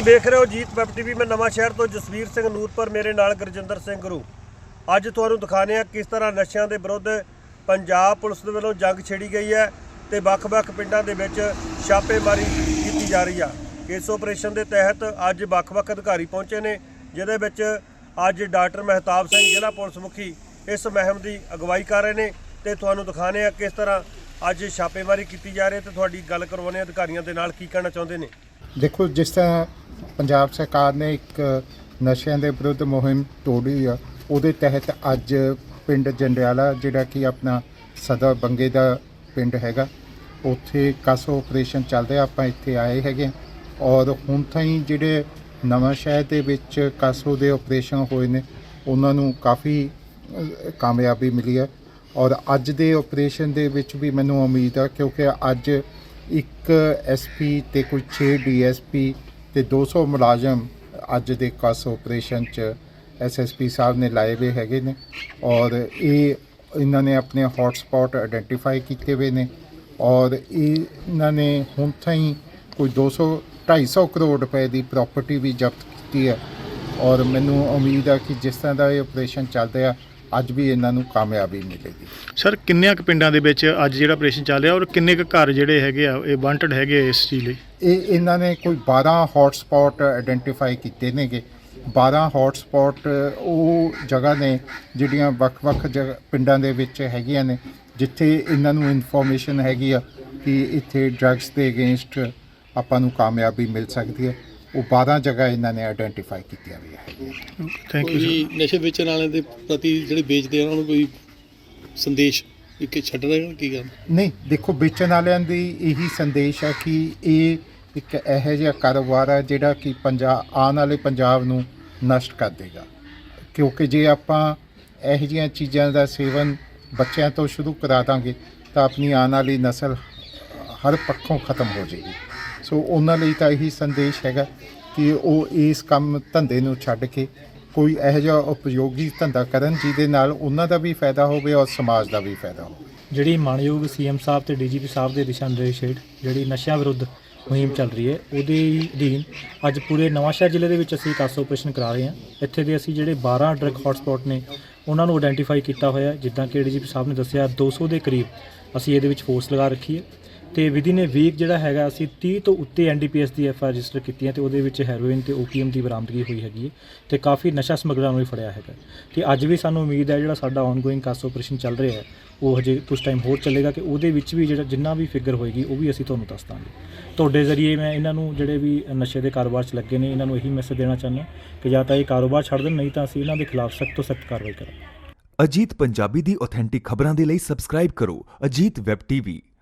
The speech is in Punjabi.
ਤੁਸੀਂ ਵੇਖ ਰਹੇ ਹੋ ਜੀਤ ਵੈਬ ਟੀਵੀ, ਮੈਂ ਨਵਾਂ ਸ਼ਹਿਰ ਤੋਂ ਜਸਵੀਰ ਸਿੰਘ ਨੂਰਪੁਰ, ਮੇਰੇ ਨਾਲ ਗੁਰਜਿੰਦਰ ਸਿੰਘ ਗੁਰੂ। ਅੱਜ ਤੁਹਾਨੂੰ ਦਿਖਾਣੇ ਆ ਕਿਸ ਤਰ੍ਹਾਂ ਨਸ਼ਿਆਂ ਦੇ ਵਿਰੁੱਧ ਪੰਜਾਬ ਪੁਲਿਸ ਦੇ ਵੱਲੋਂ ਜੰਗ ਛੇੜੀ ਗਈ ਹੈ ਤੇ ਵੱਖ-ਵੱਖ ਪਿੰਡਾਂ ਦੇ ਵਿੱਚ ਛਾਪੇਮਾਰੀ ਕੀਤੀ ਜਾ ਰਹੀ ਆ। ਇਸ ਆਪਰੇਸ਼ਨ ਦੇ ਤਹਿਤ ਅੱਜ ਵੱਖ-ਵੱਖ ਅਧਿਕਾਰੀ ਪਹੁੰਚੇ ਨੇ, ਜਿਹਦੇ ਵਿੱਚ ਅੱਜ ਡਾਕਟਰ ਮਹਿਤਾਬ ਸਿੰਘ, ਜ਼ਿਲ੍ਹਾ ਪੁਲਿਸ ਮੁਖੀ ਇਸ ਮਹਿਮ ਦੀ ਅਗਵਾਈ ਕਰ ਰਹੇ ਨੇ ਤੇ ਤੁਹਾਨੂੰ ਦਿਖਾਣੇ ਆ ਕਿਸ ਤਰ੍ਹਾਂ ਅੱਜ ਛਾਪੇਮਾਰੀ ਕੀਤੀ ਜਾ ਰਹੀ ਹੈ ਤੇ ਤੁਹਾਡੀ ਗੱਲ ਕਰਵਾਉਣੇ ਆ ਅਧਿਕਾਰੀਆਂ ਦੇ ਨਾਲ ਕੀ ਕਹਿਣਾ ਚਾਹੁੰਦੇ ਨੇ। ਦੇਖੋ, ਜਿਸ ਤਰ੍ਹਾਂ ਪੰਜਾਬ ਸਰਕਾਰ ਨੇ ਇੱਕ ਨਸ਼ਿਆਂ ਦੇ ਵਿਰੁੱਧ ਮੁਹਿੰਮ ਤੋੜੀ ਆ, ਉਹਦੇ ਤਹਿਤ ਅੱਜ ਪਿੰਡ ਜੰਡਿਆਲਾ, ਜਿਹੜਾ ਕਿ ਆਪਣਾ ਸਦਰ ਬੰਗੇ ਦਾ ਪਿੰਡ ਹੈਗਾ, ਉੱਥੇ ਕਾਸੋ ਆਪਰੇਸ਼ਨ ਚੱਲ ਰਿਹਾ, ਆਪਾਂ ਇੱਥੇ ਆਏ ਹੈਗੇ ਹਾਂ। ਔਰ ਹੁਣ ਤਾਈਂ ਜਿਹੜੇ ਨਵਾਂ ਸ਼ਹਿਰ ਦੇ ਵਿੱਚ ਕਾਸੋ ਦੇ ਆਪਰੇਸ਼ਨ ਹੋਏ ਨੇ, ਉਹਨਾਂ ਨੂੰ ਕਾਫੀ ਕਾਮਯਾਬੀ ਮਿਲੀ ਹੈ ਔਰ ਅੱਜ ਦੇ ਆਪਰੇਸ਼ਨ ਦੇ ਵਿੱਚ ਵੀ ਮੈਨੂੰ ਉਮੀਦ ਹੈ ਕਿਉਂਕਿ ਅੱਜ ਇੱਕ ਐਸਪੀ ਤੇ ਕੋਈ 6 ਡੀਐਸਪੀ ਤੇ 200 ਮੁਲਾਜ਼ਮ ਅੱਜ ਦੇ ਕਸ ਆਪਰੇਸ਼ਨ ਚ ਐਸਐਸਪੀ ਸਾਹਿਬ ਨੇ ਲਾਏ ਹੋਏ ਹੈਗੇ ਨੇ ਔਰ ਇਹ ਇਹਨਾਂ ਨੇ ਆਪਣੇ ਹੌਟ ਸਪੌਟ ਆਇਡੈਂਟੀਫਾਈ ਕੀਤੇ ਹੋਏ ਨੇ ਔਰ ਇਹ ਇਹਨਾਂ ਨੇ ਹੁਣ ਤਾਈਂ ਕੋਈ 200 250 ਕਰੋੜ ਰੁਪਏ ਦੀ ਪ੍ਰਾਪਰਟੀ ਵੀ ਜ਼ਬਤ ਕੀਤੀ ਹੈ ਔਰ ਮੈਨੂੰ ਉਮੀਦ ਆ ਕਿ ਜਿਸ ਤਰ੍ਹਾਂ ਦਾ ਇਹ ਆਪਰੇਸ਼ਨ ਚੱਲ ਰਿਹਾ ਅੱਜ ਵੀ ਇਹਨਾਂ ਨੂੰ ਕਾਮਯਾਬੀ ਮਿਲੇਗੀ। ਸਰ ਕਿੰਨਿਆਂ ਕੁ ਪਿੰਡਾਂ ਦੇ ਵਿੱਚ ਅੱਜ ਜਿਹੜਾ ਆਪਰੇਸ਼ਨ ਚੱਲ ਰਿਹਾ ਔਰ ਕਿੰਨੇ ਕੁ ਘਰ ਜਿਹੜੇ ਹੈਗੇ ਆ ਇਹ ਵਾਂਟਡ ਹੈਗੇ ਇਸ ਚੀਜ਼ ਲਈ? ਇਹ ਇਹਨਾਂ ਨੇ ਕੋਈ 12 ਹੌਟ ਸਪੌਟ ਆਇਡੈਂਟੀਫਾਈ ਕੀਤੇ ਨੇਗੇ। 12 ਹੌਟ ਸਪੌਟ ਉਹ ਜਗ੍ਹਾ ਨੇ ਜਿਹੜੀਆਂ ਵੱਖ-ਵੱਖ ਪਿੰਡਾਂ ਦੇ ਵਿੱਚ ਹੈਗੀਆਂ ਨੇ ਜਿੱਥੇ ਇਹਨਾਂ ਨੂੰ ਇਨਫੋਰਮੇਸ਼ਨ ਹੈਗੀ ਆ ਕਿ ਇੱਥੇ ਡਰੱਗਸ ਦੇ ਅਗੇਂਸਟ ਆਪਾਂ ਨੂੰ ਕਾਮਯਾਬੀ ਮਿਲ ਸਕਦੀ ਹੈ। ਉਹ 12 ਜਗ੍ਹਾ ਇਹਨਾਂ ਨੇ ਆਇਡੈਂਟੀਫਾਈ ਕੀਤੀਆਂ ਵੀ ਹੈਗੀਆਂ। ਥੈਂਕ ਯੂ ਕੋਈ ਨਸ਼ੇ ਵੇਚਣ ਵਾਲਿਆਂ ਦੇ ਪ੍ਰਤੀ ਜਿਹੜੇ ਵੇਚਦੇ ਆ ਉਹਨਾਂ ਨੂੰ ਕੋਈ ਸੰਦੇਸ਼ ਕਿ ਛੱਡ ਰਹੇ ਕੀ ਗੱਲ ਨਹੀਂ ਦੇਖੋ ਵੇਚਣ ਵਾਲਿਆਂ ਦੀ ਇਹੀ ਸੰਦੇਸ਼ ਹੈ ਕਿ ਇਹ ਇੱਕ ਇਹੋ ਜਿਹਾ ਕਾਰੋਬਾਰ ਹੈ ਜਿਹੜਾ ਕਿ ਪੰਜਾਬ ਆਉਣ ਵਾਲੇ ਪੰਜਾਬ ਨੂੰ ਨਸ਼ਟ ਕਰ ਦੇਗਾ। ਕਿਉਂਕਿ ਜੇ ਆਪਾਂ ਇਹੋ ਜਿਹੀਆਂ ਚੀਜ਼ਾਂ ਦਾ ਸੇਵਨ ਬੱਚਿਆਂ ਤੋਂ ਸ਼ੁਰੂ ਕਰਾ ਦਾਂਗੇ ਤਾਂ ਆਪਣੀ ਆਉਣ ਵਾਲੀ ਨਸਲ ਹਰ ਪੱਖੋਂ ਖਤਮ ਹੋ ਜਾਏਗੀ। ਸੋ ਉਹਨਾਂ ਲਈ ਤਾਂ ਇਹੀ ਸੰਦੇਸ਼ ਹੈਗਾ ਕਿ ਉਹ ਇਸ ਕੰਮ ਧੰਦੇ ਨੂੰ ਛੱਡ ਕੇ ਕੋਈ ਇਹੋ ਜਿਹਾ ਉਪਯੋਗੀ ਧੰਦਾ ਕਰਨ ਜਿਹਦੇ ਨਾਲ ਉਹਨਾਂ ਦਾ ਵੀ ਫਾਇਦਾ ਹੋਵੇ ਔਰ ਸਮਾਜ ਦਾ ਵੀ ਫਾਇਦਾ ਹੋਵੇ। ਜਿਹੜੀ ਮਾਨਯੋਗ ਸੀਐਮ ਸਾਹਿਬ ਤੇ ਡੀਜੀਪੀ ਸਾਹਿਬ ਦੇ ਦਿਸ਼ਾ ਨਿਰਦੇਸ਼ ਹੇਠ ਜਿਹੜੀ ਨਸ਼ਿਆਂ ਵਿਰੁੱਧ ਮੁਹਿੰਮ ਚੱਲ ਰਹੀ ਹੈ, ਉਹਦੇ ਅਧੀਨ ਅੱਜ ਪੂਰੇ ਨਵਾਂਸ਼ਹਿਰ ਜ਼ਿਲ੍ਹੇ ਦੇ ਵਿੱਚ ਅਸੀਂ ਕਾਸ ਆਪਰੇਸ਼ਨ ਕਰਾ ਰਹੇ ਹਾਂ। ਇੱਥੇ ਦੇ ਅਸੀਂ ਜਿਹੜੇ 12 ਡਰੱਗ ਹੌਟਸਪੌਟ ਨੇ, ਉਹਨਾਂ ਨੂੰ ਆਇਡੈਂਟੀਫਾਈ ਕੀਤਾ ਹੋਇਆ ਜਿੱਦਾਂ ਕਿ ਡੀਜੀਪੀ ਸਾਹਿਬ ਨੇ ਦੱਸਿਆ 200 ਦੇ ਕਰੀਬ ਅਸੀਂ ਇਹਦੇ ਵਿੱਚ ਫੋਰਸ ਲਗਾ ਰੱਖੀ ਹੈ। ਤੇ ਵਿਦਿਨ ਨੇ ਵੀਕ ਜਿਹੜਾ ਹੈਗਾ ਅਸੀਂ 30 ਤੋਂ ਉੱਤੇ ਐਨਡੀਪੀਐਸ ਦੀ ਐਫਆਰ ਰਜਿਸਟਰ ਕੀਤੀਆਂ ਤੇ ਉਹਦੇ ਵਿੱਚ ਹੈਰੋਇਨ ਤੇ ਓਪੀਐਮ ਦੀ ਬਰਾਮਦਗੀ ਹੋਈ ਹੈਗੀ ਹੈ ਤੇ ਕਾਫੀ ਨਸ਼ਾ ਸਮਗਲਰਾਂ ਨੂੰ ਵੀ ਫੜਿਆ ਹੈਗਾ ਤੇ ਅੱਜ ਵੀ ਸਾਨੂੰ ਉਮੀਦ ਹੈ ਜਿਹੜਾ ਸਾਡਾ ਆਨਗੋਇੰਗ ਕਾਸ ਆਪਰੇਸ਼ਨ ਚੱਲ ਰਿਹਾ ਹੈ, ਉਹ ਹਜੇ ਕੁਝ ਟਾਈਮ ਹੋਰ ਚੱਲੇਗਾ ਕਿ ਉਹਦੇ ਵਿੱਚ ਵੀ ਜਿਹੜਾ ਜਿੰਨਾ ਵੀ ਫਿਗਰ ਹੋਏਗੀ, ਉਹ ਵੀ ਅਸੀਂ ਤੁਹਾਨੂੰ ਦੱਸ ਦਾਂਗੇ। ਤੁਹਾਡੇ ਜ਼ਰੀਏ ਮੈਂ ਇਹਨਾਂ ਨੂੰ ਜਿਹੜੇ ਵੀ ਨਸ਼ੇ ਦੇ ਕਾਰੋਬਾਰ 'ਚ ਲੱਗੇ ਨੇ, ਇਹਨਾਂ ਨੂੰ ਇਹੀ ਮੈਸੇਜ ਦੇਣਾ ਚਾਹੁੰਦਾ ਕਿ ਜਾਂ ਤਾਂ ਇਹ ਕਾਰੋਬਾਰ ਛੱਡ ਦੇਣ, ਨਹੀਂ ਤਾਂ ਅਸੀਂ ਇਹਨਾਂ ਦੇ ਖਿਲਾਫ ਸਖਤ ਤੋਂ ਸਖਤ ਕਾਰਵਾਈ ਕਰਾਂਗੇ। ਅਜੀਤ ਪੰਜਾਬੀ ਦੀ ਆਥੈਂਟਿਕ ਖਬਰਾਂ ਦੇ ਲਈ ਸਬਸਕ੍ਰਾਈਬ ਕਰੋ ਅਜੀਤ ਵੈਬ ਟੀਵੀ